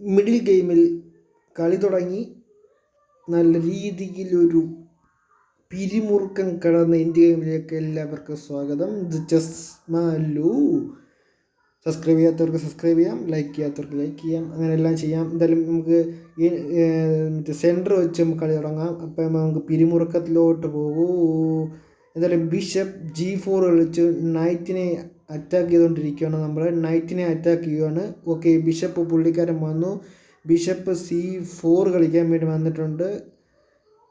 Middle ഗെയിമിൽ കളി തുടങ്ങി നല്ല രീതിയിലൊരു പിരിമുറുക്കം കടന്ന ഇന്ത്യ ഗെയിമിലേക്ക് എല്ലാവർക്കും സ്വാഗതം. ഇത് ചെസ് മാലു സബ്സ്ക്രൈബ് ചെയ്യാത്തവർക്ക് സബ്സ്ക്രൈബ് ചെയ്യാം ലൈക്ക് ചെയ്യാത്തവർക്ക് ലൈക്ക് ചെയ്യാം അങ്ങനെ എല്ലാം ചെയ്യാം. എന്തായാലും നമുക്ക് ഈ മറ്റേ സെന്റർ വെച്ച് നമുക്ക് കളി തുടങ്ങാം. അപ്പം നമുക്ക് പിരിമുറുക്കത്തിലോട്ട് പോകൂ എന്തായാലും ബിഷപ്പ് ജി ഫോർ കളിച്ച് നൈറ്റിനെ അറ്റാക്ക് ചെയ്തുകൊണ്ടിരിക്കുകയാണ് നമ്മൾ നൈറ്റിനെ അറ്റാക്ക് ചെയ്യുകയാണ് ഓക്കെ ബിഷപ്പ് പുള്ളിക്കാരൻ വന്നു. ബിഷപ്പ് സി ഫോർ കളിക്കാൻ വേണ്ടി വന്നിട്ടുണ്ട്.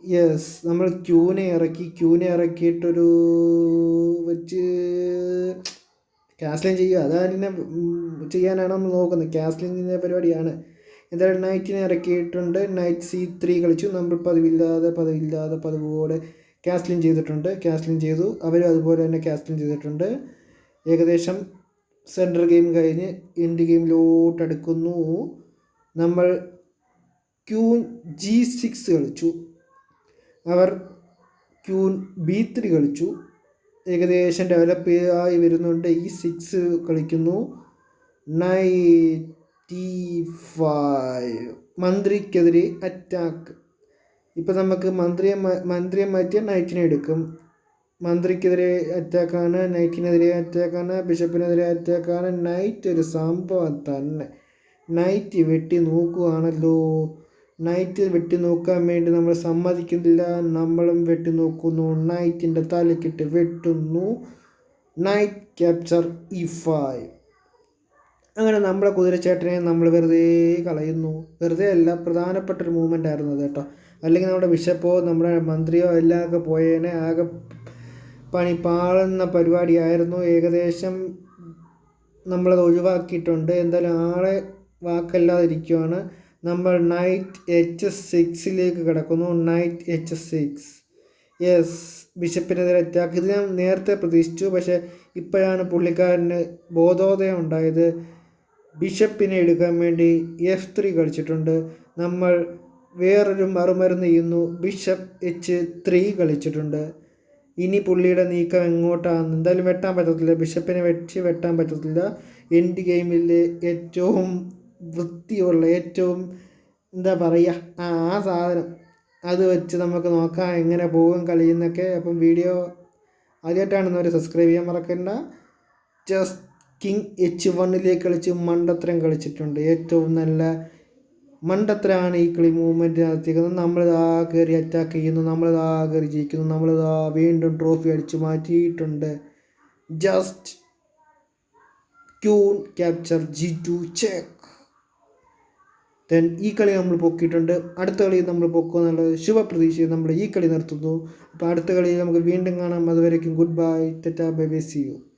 യെസ് നമ്മൾ ക്യൂനെ ഇറക്കി. ക്യൂനെ ഇറക്കിയിട്ടൊരു വെച്ച് കാസ്ലിംഗ് ചെയ്യുക. അതാതിനെ ചെയ്യാനാണ് നമ്മൾ നോക്കുന്നത്. കാസ്ലിങ്ങിന്റെ പരിപാടിയാണ്. എന്തായാലും നൈറ്റിനെ ഇറക്കിയിട്ടുണ്ട്. നൈറ്റ് സി ത്രീ കളിച്ചു. നമ്മൾ പതിവില്ലാതെ പതിവില്ലാതെ പതിവോടെ കാസ്ലിംഗ് ചെയ്തിട്ടുണ്ട്. കാസ്ലിംഗ് ചെയ്തു. അവരും അതുപോലെ തന്നെ കാസ്ലിംഗ് ചെയ്തിട്ടുണ്ട്. ഏകദേശം സെൻട്രൽ ഗെയിം കഴിഞ്ഞ് എൻഡ് ഗെയിമിലോട്ട് അടുക്കുന്നു. നമ്മൾ ക്യൂൻ ജി സിക്സ് കളിച്ചു. അവർ ക്യൂൻ ബി ത്രീ കളിച്ചു. ഏകദേശം ഡെവലപ്പ് ആയി വരുന്നുണ്ട്. ഈ സിക്സ് കളിക്കുന്നു. നയന്റി ഫൈവ് മന്ത്രിക്കെതിരെ അറ്റാക്ക് ഇപ്പം നമുക്ക് മന്ത്രിയെ മന്ത്രിയെ മാറ്റിയ നൈറ്റിനെ എടുക്കും. മന്ത്രിക്കെതിരെ അറ്റാക്കാണ് നൈറ്റിനെതിരെ അറ്റാക്കാണ് ബിഷപ്പിനെതിരെ അറ്റാക്കാണ്. നൈറ്റ് ഒരു സംഭവം തന്നെ. നൈറ്റ് വെട്ടി നോക്കുകയാണല്ലോ നൈറ്റ് വെട്ടി നോക്കാൻ വേണ്ടി നമ്മൾ സമ്മതിക്കുന്നില്ല. നമ്മളും വെട്ടി നോക്കുന്നു. നൈറ്റിന്റെ തലക്കിട്ട് വെട്ടുന്നു. Knight capture E five. അങ്ങനെ നമ്മളെ കുതിരച്ചേട്ടനെ നമ്മൾ വെറുതെ കളയുന്നു. വെറുതെ അല്ല പ്രധാനപ്പെട്ട ഒരു മൂവ്മെന്റ് ആയിരുന്നു അത് കേട്ടോ. അല്ലെങ്കിൽ നമ്മുടെ ബിഷപ്പോ നമ്മുടെ മന്ത്രിയോ എല്ലാം ഒക്കെ പോയേനെ ആകെ പണി എന്ന പരിപാടിയായിരുന്നു. ഏകദേശം നമ്മളത് ഒഴിവാക്കിയിട്ടുണ്ട്. എന്തായാലും ആളെ വാക്കല്ലാതിരിക്കുവാണ്. നമ്മൾ നൈറ്റ് എച്ച് എസ് സിക്സിലേക്ക് കിടക്കുന്നു. Knight H S six yes ബിഷപ്പിനെതിരെ attack ഇത് ഞാൻ നേരത്തെ പ്രതീക്ഷിച്ചു. പക്ഷേ ഇപ്പോഴാണ് പുള്ളിക്കാരന് ബോധോദയം ഉണ്ടായത്. ബിഷപ്പിനെ എടുക്കാൻ വേണ്ടി എഫ് ത്രീ കളിച്ചിട്ടുണ്ട്. നമ്മൾ വേറൊരു മറുമരുന്ന് ചെയ്യുന്നു. ബിഷപ്പ് എച്ച് ത്രീ കളിച്ചിട്ടുണ്ട്. ഇനി പുള്ളിയുടെ നീക്കം എങ്ങോട്ടാണ് എന്തായാലും വെട്ടാൻ പറ്റത്തില്ല. ബിഷപ്പിനെ വെച്ച് വെട്ടാൻ പറ്റത്തില്ല. എൻഡ് ഗെയിമിലെ ഏറ്റവും വൃത്തിയുള്ള ഏറ്റവും എന്താ പറയുക ആ ആ സാധനം. അത് വെച്ച് നമുക്ക് നോക്കാം എങ്ങനെ പോകും കളിയെന്നൊക്കെ അപ്പം വീഡിയോ ആദ്യമായിട്ടാണെന്നവർ സബ്സ്ക്രൈബ് ചെയ്യാൻ മറക്കണ്ട. ജസ്റ്റ് കിങ് എച്ച് വണ്ണിലേക്ക് കളിച്ച് മണ്ടത്തരം കളിച്ചിട്ടുണ്ട്. ഏറ്റവും നല്ല മണ്ടത്തരമാണ് ഈ കളി മൂവ്മെന്റ് നടത്തിയിരിക്കുന്നത്. നമ്മളിതാ കയറി അറ്റാക്ക് ചെയ്യുന്നു. നമ്മൾ നമ്മളിതാ കയറി ജയിക്കുന്നു. നമ്മളിതാ വീണ്ടും ട്രോഫി അടിച്ചു മാറ്റിയിട്ടുണ്ട്. Just queen capture G two check then ഈ കളി നമ്മൾ പൊക്കിയിട്ടുണ്ട്. അടുത്ത കളി നമ്മൾ പൊക്കുക എന്നുള്ളത് ശുഭപ്രതീക്ഷയിൽ നമ്മൾ ഈ കളി നിർത്തുന്നു. അപ്പോൾ അടുത്ത കളിയിൽ നമുക്ക് വീണ്ടും കാണാം. അതുവരേക്കും good bye tata bye bye see you